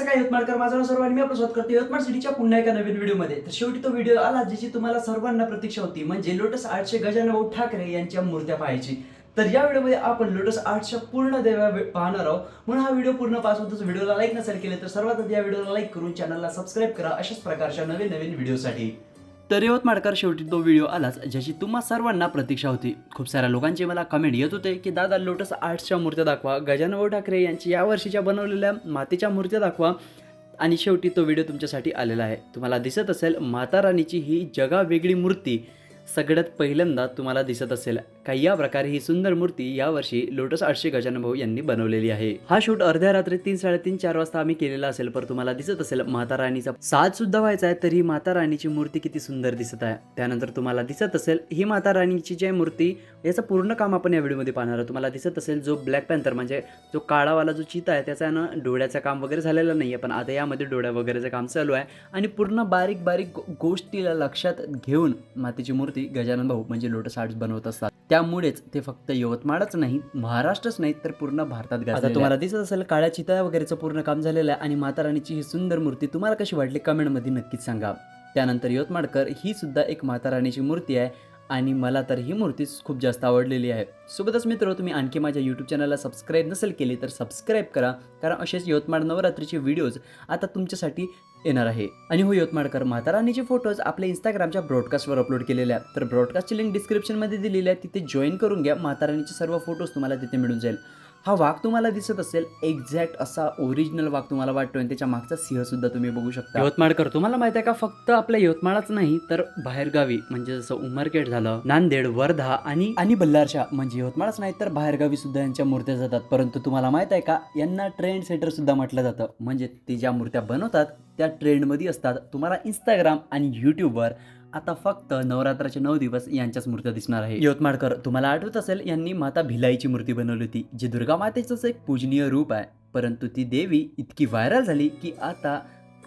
कसं काय यवतमाळकर माझं नाव सर्वांनी मी आपलं स्वागत करतो. यवतमाळ सिटीच्या पुन्हा एका नवीन व्हिडिओमध्ये. तर शेवटी तो व्हिडिओ आला ज्याची तुम्हाला सर्वांना प्रतीक्षा होती. म्हणजे लोटस आर्टचे गजानन भाऊ ठाकरे यांच्या मूर्त्या पाहायची. तर या व्हिडिओमध्ये आपण लोटस आर्टच्या पूर्ण देव्या पाहणार आहोत. म्हणून हा व्हिडिओ पूर्णपासून होतोच व्हिडिओला लाईक नसेल केले तर सर्वात आधी या व्हिडिओला लाईक करून चॅनलला सबस्क्राईब करा. अशाच प्रकारच्या नवीन नवीन व्हिडिओसाठी. तर यवतमाळकर शेवटी तो व्हिडिओ आलाच ज्याची तुम्हा सर्वांना प्रतीक्षा होती. खूप साऱ्या लोकांचे मला कमेंट येत होते की दादा लोटस आर्ट्सच्या मूर्त्या दाखवा. गजानभाऊ ठाकरे यांची या वर्षीच्या बनवलेल्या मातीच्या मूर्त्या दाखवा. आणि शेवटी तो व्हिडिओ तुमच्यासाठी आलेला आहे. तुम्हाला दिसत असेल माता राणीची ही जगावेगळी मूर्ती सगळ्यात पहिल्यांदा तुम्हाला दिसत असेल का या प्रकारे ही सुंदर मूर्ती यावर्षी लोटस आठशे गजानन भाऊ यांनी बनवलेली आहे. हा शूट अर्ध्या रात्री तीन साडेतीन चार वाजता आम्ही केलेला असेल पर तुम्हाला दिसत असेल माता राणीचा साज सुद्धा व्हायचा आहे तर ही माता राणीची मूर्ती किती सुंदर दिसत आहे. त्यानंतर तुम्हाला दिसत असेल ही माता राणीची जी मूर्ती याचं पूर्ण काम आपण या व्हिडिओमध्ये पाहणार आहोत. तुम्हाला दिसत असेल जो ब्लॅक पॅन्थर म्हणजे जो काळावाला जो चिता आहे त्याचा ना डोळ्याचं काम वगैरे झालेलं नाही आहे पण आता यामध्ये डोळ्या वगैरेचं काम चालू आहे. आणि पूर्ण बारीक बारीक गोष्टीला लक्षात घेऊन मातीची मूर्ती गजानन भाऊ म्हणजे लोटस आर्ट्स बनवत असतात. त्यामुळेच ते फक्त यवतमाळच नाही महाराष्ट्रच नाही तर पूर्ण भारतात आता तुम्हाला दिसत असेल काळ्या चिता वगैरेचं पूर्ण काम झालेलं आहे आणि माता राणीची ही सुंदर मूर्ती तुम्हाला कशी वाटली कमेंटमध्ये नक्कीच सांगा. त्यानंतर यवतमाळकर ही सुद्धा एक माता राणीची मूर्ती आहे आणि मला तर ही मूर्ती खूप जास्त आवडलेली आहे. सोबतच मित्र तुम्ही आणखी माझ्या यूट्यूब चॅनलला सबस्क्राईब नसेल केली तर सबस्क्राईब करा. कारण असेच यवतमाळ नवरात्रीचे व्हिडिओज आता तुमच्यासाठी येणार आहे. आणि हो यवतमाळकर महातारानीचे फोटोज आपल्या इंस्टाग्रामच्या ब्रॉडकास्टवर अपलोड केलेल्या तर ब्रॉडकास्टची लिंक डिस्क्रिप्शनमध्ये दिलेली आहे. तिथे जॉईन करून घ्या. महातारानीचे सर्व फोटोज तुम्हाला तिथे मिळून जाईल. हा वाघ तुम्हाला दिसत असेल एक्झॅक्ट असा ओरिजिनल वाघ तुम्हाला वाटतो आणि त्याच्या मागचा सिंह सुद्धा तुम्ही बघू शकता. यवतमाळकर तुम्हाला माहिती आहे का फक्त आपल्या यवतमाळच नाही तर बाहेरगावी म्हणजे जसं उमरखेड झालं नांदेड वर्धा आणि आणि बल्लारशा म्हणजे यवतमाळच नाही तर बाहेरगावी सुद्धा यांच्या मूर्त्या जातात. परंतु तुम्हाला माहीत आहे का यांना ट्रेंड सेटर सुद्धा म्हटलं जातं. म्हणजे ते ज्या मूर्त्या बनवतात त्या ट्रेंडमध्ये असतात. तुम्हाला इंस्टाग्राम आणि यूट्यूबवर आता फक्त नवरात्राचे नऊ दिवस यांच्याच मूर्त्या दिसणार आहे यवतमाळकर तुम्हाला आठवत असेल यांनी माता भिलाईची मूर्ती बनवली होती जी दुर्गा मातेचंच एक पूजनीय रूप आहे. परंतु ती देवी इतकी व्हायरल झाली की आता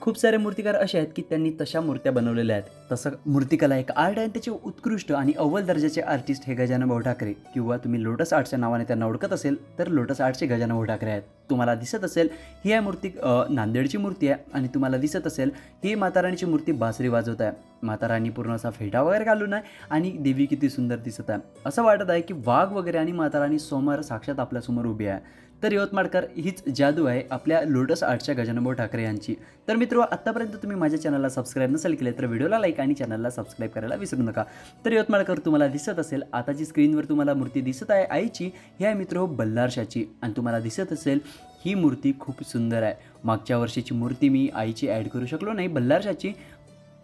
खूप सारे मूर्तिकार असे आहेत की त्यांनी तशा मूर्त्या बनवलेल्या आहेत. तसं मूर्तिकला एक आर्ट आहे आणि त्याचे उत्कृष्ट आणि अव्वल दर्जाचे आर्टिस्ट हे गजानन भाऊ ठाकरे किंवा तुम्ही लोटस आर्टच्या नावाने त्यांना ओळखत असेल तर लोटस आर्टचे गजानन भाऊ ठाकरे आहेत. तुम्हाला दिसत असेल ही आहे मूर्ती नांदेडची मूर्ती आहे आणि तुम्हाला दिसत असेल ही माताराणीची मूर्ती बासरी वाजवत आहे. माताराणी पूर्ण असा फेटा वगैरे घालून आहे आणि देवी किती सुंदर दिसत आहे. असं वाटत आहे की वाघ वगैरे आणि माताराणी समोर साक्षात आपल्यासमोर उभी आहे. तर यवतमाळकर हीच जादू आहे आपल्या लोटस आर्टच्या गजानभाऊ ठाकरे यांची. तर मित्र आत्तापर्यंत तुम्ही माझ्या चॅनलला सबस्क्राईब नसेल केले तर व्हिडिओला लाईक आणि चॅनलला सबस्क्राईब करायला विसरू नका. तर यवतमाळकर तुम्हाला दिसत असेल आता जी स्क्रीनवर तुम्हाला मूर्ती दिसत आहे आईची. ही आहे मित्र बल्लारशाची. आणि तुम्हाला दिसत असेल ही मूर्ती खूप सुंदर आहे. मागच्या वर्षीची मूर्ती मी आईची ॲड करू शकलो नाही बल्लारशाची.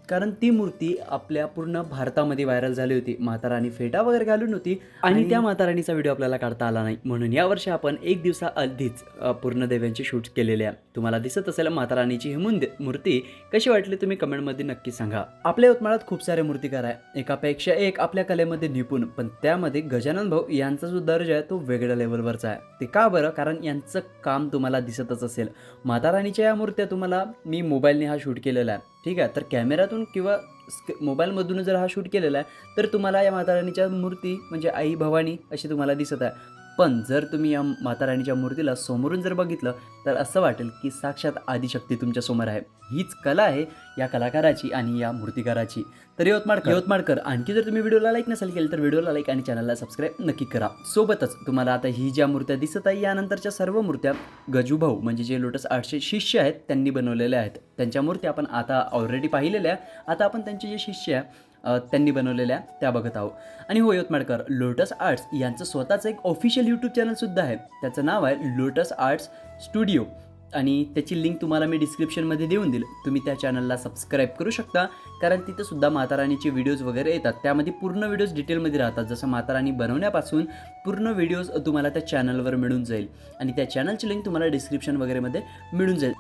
कारण ती मूर्ती आपल्या पूर्ण भारतामध्ये व्हायरल झाली होती. माता राणी फेटा वगैरे घालून होती. आणि त्या माता राणीचा व्हिडिओ आपल्याला काढता आला नाही. म्हणून यावर्षी आपण एक दिवसा आधीच अ, पूर्ण देव्यांचे शूट केलेले आहे. तुम्हाला दिसत असेल माता राणीची ही मूर्ती. कशी वाटली तुम्ही कमेंटमध्ये नक्की सांगा. आपल्या यवतमाळात खूप सारे मूर्तिकार आहे एकापेक्षा एक आपल्या कलेमध्ये निपुण. पण त्यामध्ये गजानन भाऊ यांचा जो दर्जा आहे तो वेगळ्या लेवलवरचा आहे. ते का बरं? कारण यांचं काम तुम्हाला दिसतच असेल. माता राणीच्या या मूर्त्या तुम्हाला मी मोबाईलने हा शूट केलेला आहे. ठीक आहे तर कॅमेऱ्यातून किंवा स्क मोबाईलमधून जर हा शूट केलेला आहे तर तुम्हाला या माता राणीच्या मूर्ती म्हणजे आई भवानी अशी तुम्हाला दिसत आहे. पण जर तुम्ही या माताराणीच्या मूर्तीला समोरून जर बघितलं तर असं वाटेल की साक्षात आदिशक्ती तुमच्यासमोर आहे. हीच कला आहे या कलाकाराची आणि या मूर्तिकाराची. तर यवतमाळकर यवतमाळकर आणखी जर तुम्ही व्हिडिओला लाईक नसेल केलं तर व्हिडिओला लाईक आणि चॅनलला सबस्क्राईब नक्की करा. सोबतच तुम्हाला आता ही ज्या मूर्त्या दिसत आहे यानंतरच्या सर्व मूर्त्या गजूभाऊ म्हणजे जे लोटस आर्टचे शिष्य आहेत त्यांनी बनवलेल्या आहेत. त्यांच्या मूर्त्या आपण आता ऑलरेडी पाहिलेल्या आहे. आता आपण त्यांचे जे शिष्य आहे त्यांनी बनवलेल्या त्या बघत आहोत. आणि हो यवतमाळकर लोटस आर्ट्स यांचं स्वतःचं एक ऑफिशियल यूट्यूब चॅनलसुद्धा आहे. त्याचं नाव आहे लोटस आर्ट्स स्टुडिओ. आणि त्याची लिंक तुम्हाला मी डिस्क्रिप्शनमध्ये देऊन देईल. तुम्ही त्या चॅनलला सबस्क्राईब करू शकता. कारण तिथं सुद्धा व्हिडिओज वगैरे येतात. त्यामध्ये पूर्ण व्हिडिओज डिटेलमध्ये राहतात. जसं माताराणी बनवण्यापासून पूर्ण व्हिडिओज तुम्हाला त्या चॅनलवर मिळून जाईल. आणि त्या चॅनलची लिंक तुम्हाला डिस्क्रिप्शन वगैरेमध्ये मिळून जाईल.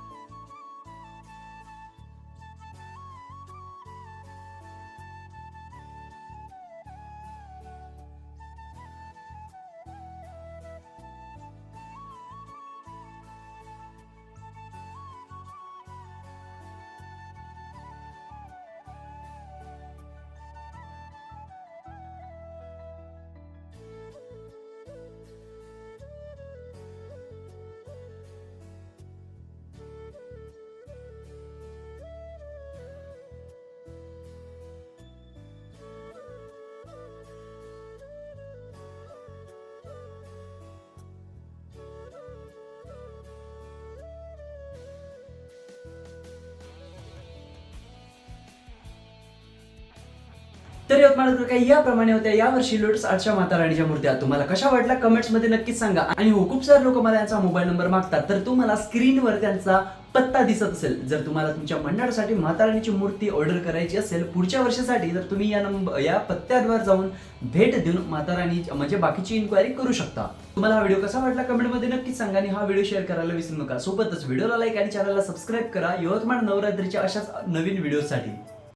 तर यवतमाळ काही याप्रमाणे होत्या. यावर्षी लोटस आठशा माता राणीच्या मूर्त्या. तुम्हाला कशा वाटल्या? कमेंट्समध्ये नक्कीच सांगा. आणि हो खूप सारे लोक मला यांचा मोबाईल नंबर मागतात. तर तुम्हाला स्क्रीनवर त्यांचा पत्ता दिसत असेल. जर तुम्हाला तुमच्या मंडळासाठी माताराणीची मूर्ती ऑर्डर करायची असेल पुढच्या वर्षासाठी तर तुम्ही या नंबर या पत्त्यावर जाऊन भेट देऊन माता म्हणजे बाकीची इन्क्वायरी करू शकता. तुम्हाला हा व्हिडिओ कसा वाटला? कमेंटमध्ये नक्कीच सांगा आणि हा व्हिडिओ शेअर करायला विसरू नका. सोबतच व्हिडिओला लाईक आणि चॅनलला सबस्क्राईब करा. यवतमाळ नवरात्रीच्या अशाच नवीन व्हिडिओसाठी